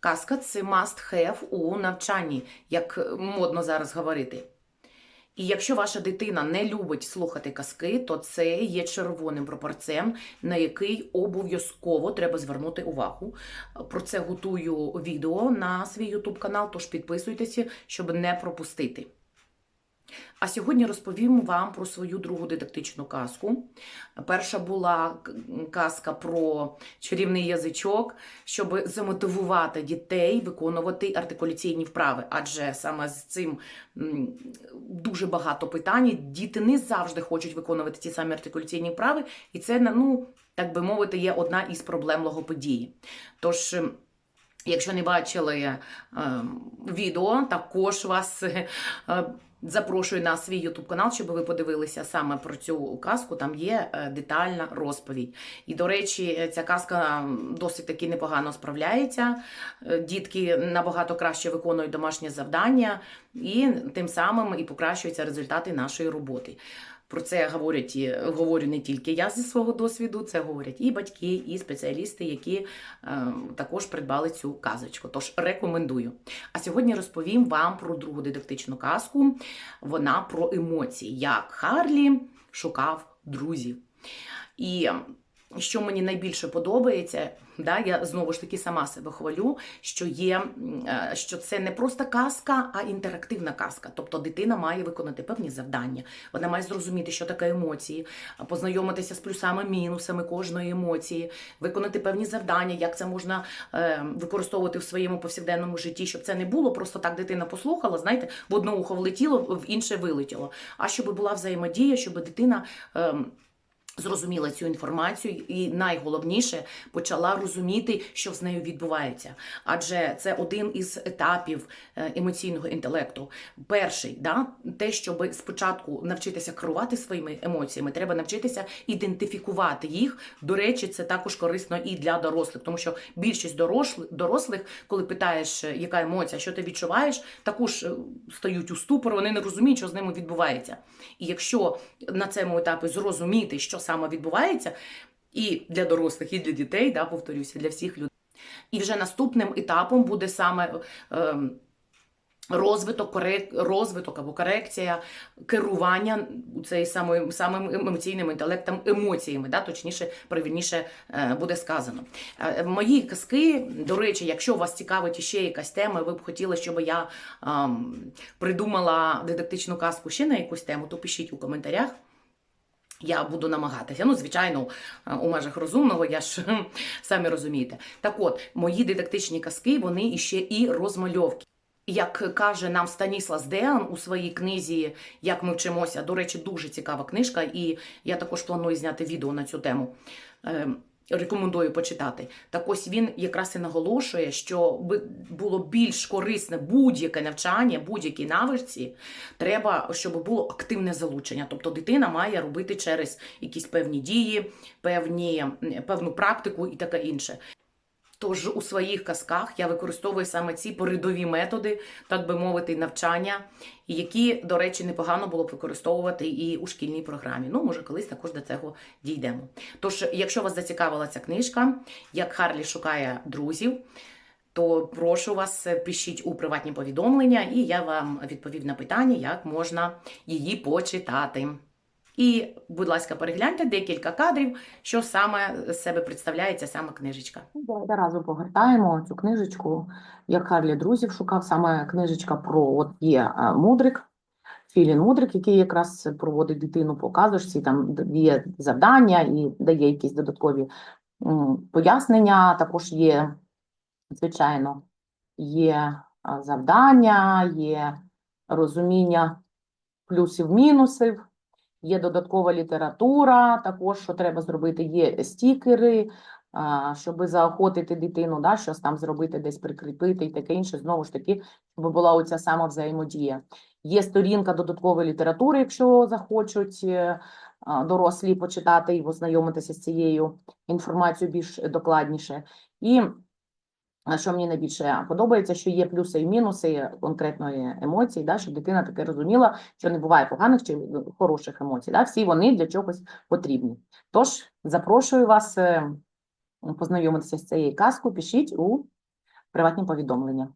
Казка це must have у навчанні, як модно зараз говорити. І якщо ваша дитина не любить слухати казки, то це є червоним пропорцем, на який обов'язково треба звернути увагу. Про це готую відео на свій YouTube канал, тож підписуйтеся, щоб не пропустити. А сьогодні розповім вам про свою другу дидактичну казку. Перша була казка про чарівний язичок, щоб замотивувати дітей виконувати артикуляційні вправи. Адже саме з цим дуже багато питань. Діти не завжди хочуть виконувати ті самі артикуляційні вправи, і це, ну, так би мовити, є одна із проблем логопедії. Тож. Якщо не бачили е, відео, також вас е, запрошую на свій YouTube канал, щоб ви подивилися саме про цю казку. Там є е, детальна розповідь. І, до речі, ця казка досить таки непогано справляється. Дітки набагато краще виконують домашнє завдання, і тим самим і покращуються результати нашої роботи. Про це говорять і говорю не тільки я зі свого досвіду, це говорять і батьки, і спеціалісти, які е, також придбали цю казочку. Тож рекомендую. А сьогодні розповім вам про другу дидактичну казку. Вона про емоції, як Харлі шукав друзів. І що мені найбільше подобається, да, я знову ж таки сама себе хвалю, що є, е, що це не просто казка, а інтерактивна казка. Тобто дитина має виконати певні завдання, вона має зрозуміти, що таке емоції, познайомитися з плюсами, мінусами кожної емоції, виконати певні завдання, як це можна е, використовувати в своєму повсякденному житті, щоб це не було просто так дитина послухала, знаєте, в одне ухо влетіло, в інше вилетіло. А щоб була взаємодія, щоб дитина. Зрозуміла цю інформацію і найголовніше почала розуміти, що з нею відбувається. Адже це один із етапів е, емоційного інтелекту. Перший, да, те, щоб спочатку навчитися керувати своїми емоціями, треба навчитися ідентифікувати їх. До речі, це також корисно і для дорослих, тому що більшість дорослих, дорослих коли питаєш, е, яка емоція, що ти відчуваєш, також е, стають у ступор, вони не розуміють, що з ними відбувається. І якщо на цьому етапі зрозуміти, що саме відбувається, і для дорослих, і для дітей, да, повторюся, для всіх людей. І вже наступним етапом буде саме ем, розвиток, корек... розвиток або корекція керування цей самим, самим емоційним інтелектом, емоціями, да, точніше, правильніше е, буде сказано. Е, Мої казки, до речі, якщо вас цікавить ще якась тема, ви б хотіли, щоб я ем, придумала дидактичну казку ще на якусь тему, то пишіть у коментарях. Я буду намагатися. Ну, звичайно, е, у межах розумного, я ж самі розумієте. Так от, мої дидактичні казки, вони іще і розмальовки. Як каже нам Станіслас Деан у своїй книзі Як ми вчимося, до речі, дуже цікава книжка, і я також планую зняти відео на цю тему. Рекомендую почитати. Так ось він якраз і наголошує, що би було більш корисне будь-яке навчання, будь-які навичці, треба, щоб було активне залучення. Тобто дитина має робити через якісь певні дії, певні, певну практику і таке інше. Тож у своїх казках я використовую саме ці передові методи, так би мовити, навчання, які, до речі, непогано було б використовувати і у шкільній програмі. Ну, може, колись також до цього дійдемо. Тож, якщо вас зацікавила ця книжка, як Харлі шукає друзів, то прошу вас, пишіть у приватні повідомлення, і я вам відповів на питання, як можна її почитати. І, будь ласка, перегляньте декілька кадрів, що саме з себе представляє ця сама книжечка. Давайте разом погортаємо цю книжечку, як Харлі друзів шукав. Саме книжечка про от є е, мудрик, Філін Мудрик, який якраз проводить дитину по казочці, там є завдання і дає якісь додаткові пояснення. Також є, звичайно, є е, завдання, є розуміння плюсів-мінусів. Є додаткова література, також що треба зробити, є стікери, щоб заохотити дитину, да, щось там зробити, десь прикріпити і таке інше. Знову ж таки, щоб була оця сама взаємодія. Є сторінка додаткової літератури, якщо захочуть е, дорослі почитати і ознайомитися з цією інформацією більш докладніше. І що мені найбільше подобається, що є плюси і мінуси конкретної емоції, да, щоб дитина таке розуміла, що не буває поганих чи хороших емоцій. Да, всі вони для чогось потрібні. Тож запрошую вас е, познайомитися з цією казкою, пишіть у приватні повідомлення.